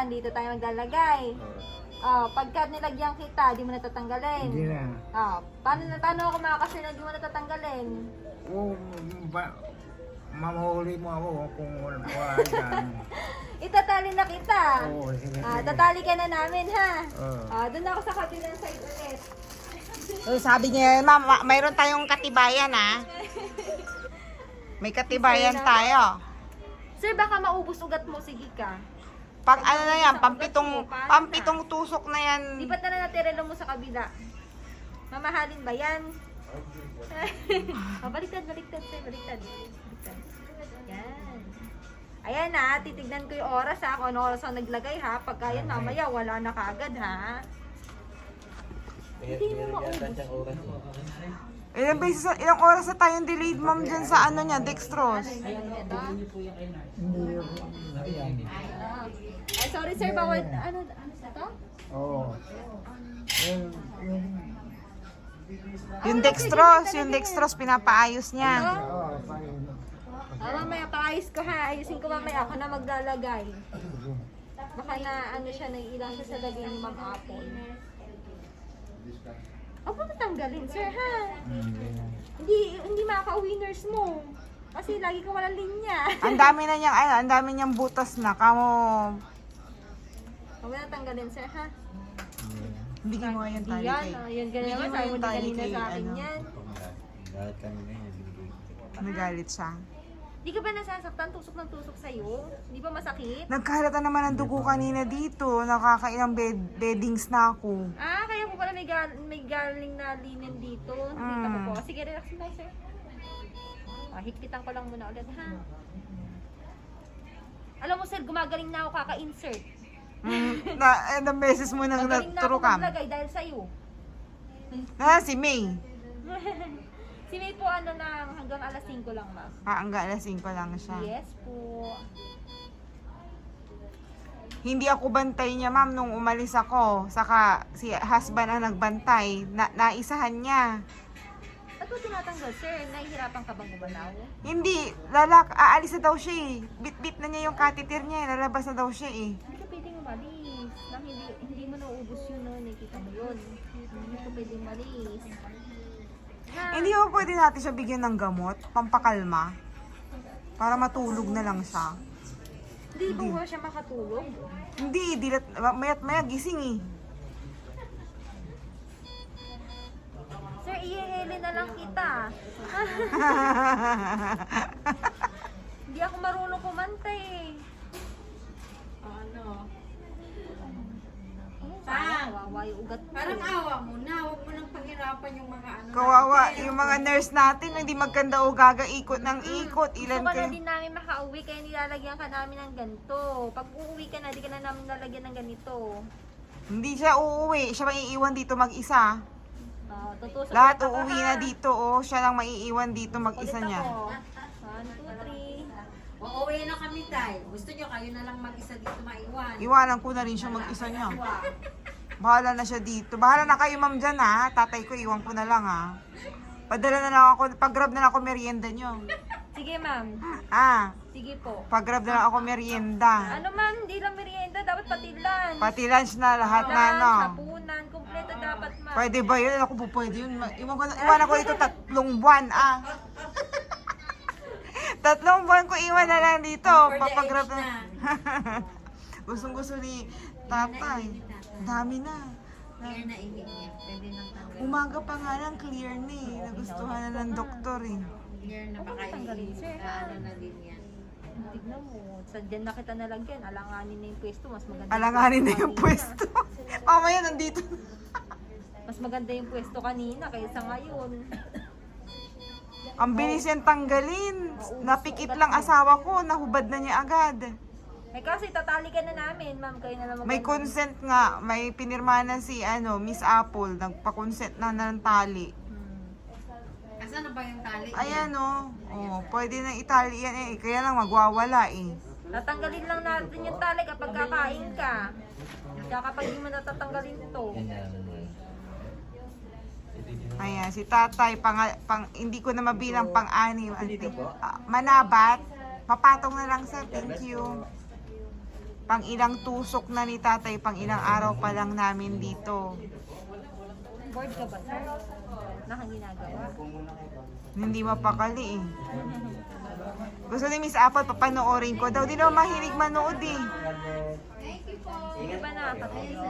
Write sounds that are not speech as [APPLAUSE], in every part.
minsan dito tayo maglalagay. Oh, pagka nilagyan kita, di mo natatanggalin. Hindi na. Oh, paano, paano ako makakasin na di mo natatanggalin? Oo, ba, mamahuli mo ako kung wala wala dyan. [LAUGHS] Itatali na kita. Oo, sige. Ah, tatali ka na namin, ha? Oo. Ah, doon ako sa kabilang side ulit. So, sabi niya, ma'am, ma- mayroon tayong katibayan, ha? [LAUGHS] May katibayan tayo. Sir, baka maubos ugat mo, sige ka. Pang ano na yan, pampitong, pampitong tusok na yan. Lipat na na natirelo mo sa kabila. Mamahalin ba yan? [LAUGHS] oh, baliktad, baliktad, sir, baliktad. baliktad. Yan. Ayan na, titignan ko yung oras ha, kung ano oras ako naglagay ha. Pagka yan, mamaya wala na kaagad ha. Hindi mo maubos. Ilang, beses, ilang oras na tayong delayed, ma'am, dyan sa ano niya, dextrose. Hindi yun. Ayan. Ay, sorry sir, bawal. Ano, ano ito? Oo. Yung, yung, Yung dextrose, yung dextrose, pinapaayos niya. oo, paano. Ah, mamaya, paayos ko ha. Ayusin ko mamaya. Ako na maglalagay. Baka na ano siya, naiilang siya sa lagay ni Ma'am Apple. Huwag mo tatanggalin, sir, ha? Hindi na. Hindi, hindi makaka-uwi nurse mo. Kasi lagi ka walang linya. [LAUGHS] Ang dami na niyang, ano, ang dami niyang butas na. Kamo, Huwag mo na tanggalin, sir, ha? hindi mo yan Hindi tayo yan. kay. Oh, yan ganyan Bigyan mo Sabi mo yung din tali kanina kay, sa akin ano. yan. Lahat kami na yun, binigay ko. Nagalit siya. Di ka ba nasasaktan? Tusok ng tusok sa'yo? Di ba masakit? Nagkahalata naman ng dugo kanina dito. Nakakailang bed, beddings na ako. Ah, kaya po pala may, gal may galing na linen dito. Nakita ko Mm. po. Sige, relax lang, sir. Ah, higpitan ko lang muna ulit, ha? Alam mo, sir, gumagaling na ako kaka-insert. Mm, na, eh, na beses mo nang Magaling na ako naturukam. maglagay dahil sa'yo. Na, si May. [LAUGHS] si May po, ano lang, hanggang alas 5 lang, ma'am. Ah, hanggang alas 5 lang siya. Yes po. Hindi ako bantay niya, ma'am, nung umalis ako. Saka si husband ang nagbantay. Na, naisahan niya. Ba't mo tinatanggal, sir? Nahihirapan ka bang gumalaw? Hindi, lalak, aalis na daw siya eh. Bit-bit na niya yung catheter niya, eh. lalabas na daw siya eh. Hindi ka pwedeng umalis. Nang hindi, hindi mo nauubos yun, no? Nakikita mo yun. Hindi ka pwedeng umalis. Ha? Hindi ba pwede natin siya bigyan ng gamot, pampakalma? Para matulog na lang siya. Hindi ba siya makatulog? Hindi, dilat, mayat maya gising eh. Sir, ihihili na lang kita. [LAUGHS] Hindi ako marunong kumanta eh. Ano? Kawawa yung ugat mo. Parang awa mo na. Huwag mo nang paghirapan yung mga ano. Kawawa, yung mga nurse natin, hindi magkanda o gaga ikot ng ikot. Ilan Gusto ka na din namin makauwi kaya nilalagyan ka namin ng ganito. Pag uuwi ka na, di ka na namin lalagyan ng ganito. Hindi siya uuwi, siya maiiwan dito mag-isa. Uh, tutusok Lahat ako, uuwi na dito, oh. Siya lang maiiwan dito mag-isa Ulit niya. ako. One, two, three. Uuwi na kami, Tay. Gusto nyo kayo na lang mag-isa dito maiwan. Iwanan ko na rin siya mag-isa niya. Bahala na siya dito. Bahala na kayo, ma'am, dyan, ha. Tatay ko, iwan ko na lang, ha. Padala na lang ako, pag-grab na lang ako merienda niyo. Sige ma'am. Ah, Sige po. pag-grab na lang ako merienda. Ano ma'am, hindi lang merienda, dapat pati lunch. Pati lunch na lahat na, Lunch, no. hapunan, kumpleto dapat ma'am. Pwede ba yun? Ako po pwede yun. Ma- Iwan ko, iwan ako dito tatlong buwan, ah. [LAUGHS] tatlong buwan ko iwan na lang dito. For the Papagrab age na. [LAUGHS] Gustong gusto ni tatay. Dami na. Clear na ihi niya. Pwede nang tanggal. Umaga pa nga lang, clear na eh. Nagustuhan na ng doktor eh. Clear na baka tanggalin, ihi. sir. Ano na din yan. Tignan mo, sa dyan na kita nalagyan, alanganin na yung pwesto, mas maganda. Alanganin na yung pwesto. [LAUGHS] Mamaya nandito. Mas maganda yung pwesto kanina kaysa ngayon. Ang bilis yan tanggalin. Napikit lang asawa ko, nahubad na niya agad. Eh kasi tatali ka na namin, ma'am, kayo na lang mag- May consent nga, may pinirma na si ano, Miss Apple, nagpa-consent na ng tali. Hmm. Asan na ba yung tali? Ayan oh. Oh, pwede na itali yan eh, kaya lang magwawala eh. Tatanggalin lang natin yung tali kapag kakain ka. Kaya kapag hindi mo natatanggalin ito. Ayan, si tatay, pang, pang, hindi ko na mabilang pang-anim. Po? Ah, manabat. Papatong na lang sir, thank you. Pang ilang tusok na ni tatay, pang ilang araw pa lang namin dito. Bored ka ba, sir? Nakang ginagawa. Hindi mapakali eh. Gusto ni Miss Apple, papanoorin ko daw. Di naman mahilig manood eh. Hindi ba nakakatayo?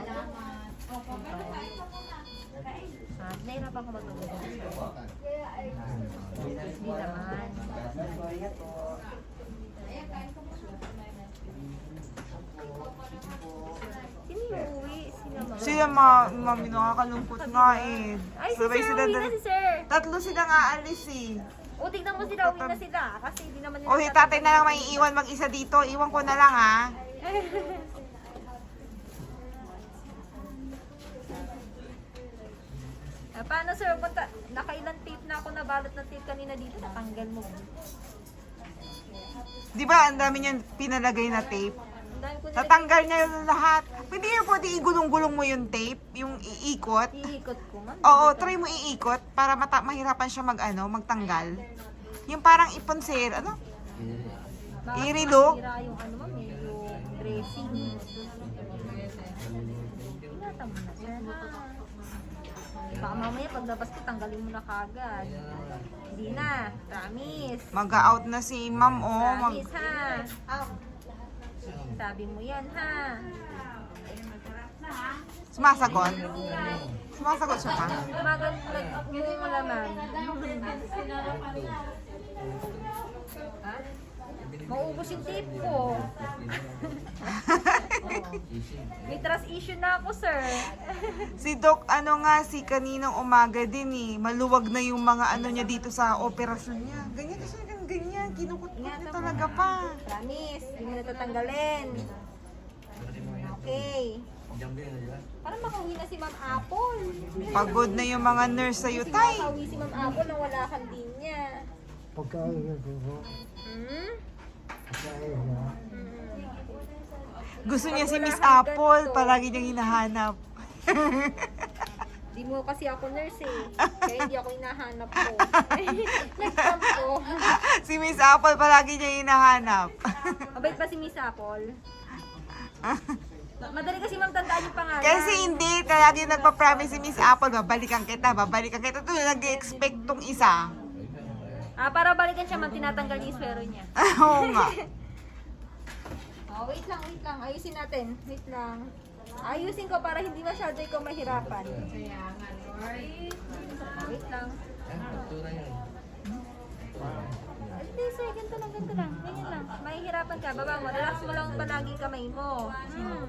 Ah, nahirapan ko matulog. Hindi naman. Sino yung uwi? Sino ba? Sila ma, mami, nakakalungkot nga eh. Ay, si Sabay sir, sila uwi na dal- si sir. Tatlo silang aalis eh. O, tignan mo sila, uwi na sila. Kasi hindi naman nila... O, si tatay na lang may iiwan mag-isa dito. Iwan ko na lang ha. Ah, [LAUGHS] paano sir? Punta, nakailan tape na ako nabalot ng tape kanina dito. Natanggal mo. Di ba ang dami niyan pinalagay na tape? Tatanggal niya yung lahat. Hindi niya pwede igulong-gulong mo yung tape, yung iikot. Iikot ko man. Oo, try mo iikot para mata mahirapan siya mag ano, magtanggal. Yung parang ipon sir, ano? Masira yung ano ma'am eh, yung ha. Baka mamaya paglabas ko, tanggalin mo na kagad. Hindi na. Promise. Mag-out na si ma'am oh. Mag Promise ha. Sabi mo yan ha. Sumasagot? Sumasagot siya pa? Tumagal mo laman. ha? Maubos yung tape ko. [LAUGHS] May trust issue na ako, sir. Si Doc, ano nga, si kaninang umaga din eh. Maluwag na yung mga ano niya dito sa operasyon niya. Ganyan kasi ganyan, ganyan. Kinukot niya talaga pa. Promise, hindi mo natatanggalin. Okay. Para makauwi na si Ma'am Apple. Pagod na yung mga nurse sa'yo, Kasi tay. makauwi si Ma'am Apple nang wala kang linya. Pagkain ko, Hmm? pagkain mo. Gusto niya si Miss Apple, palagi niyang hinahanap. [LAUGHS] Di mo kasi ako nurse eh. Kaya hindi ako hinahanap ko. [LAUGHS] Nag-jump ko. si Miss Apple, palagi niya hinahanap. Mabait ba si Miss Apple? Ma- Madali kasi ma'am tandaan yung pangalan. Kasi hindi, palagi nagpa-promise si Miss Apple, babalikan kita, babalikan kita. Ito, nag-expect tong isa. Ah, para balikan siya ma'am, tinatanggal niya yung swero niya. [LAUGHS] Oo nga. Oh, wait lang, wait lang. Ayusin natin. Wait lang. Ayusin ko para hindi masyado ikaw mahirapan. Kaya nga, Lord. Wait lang. Ah, Hindi, sir. Ganito lang, ganito lang. Ganyan lang. Mahihirapan ka. Baba mo. Relax mo lang palagi kamay mo. Hmm.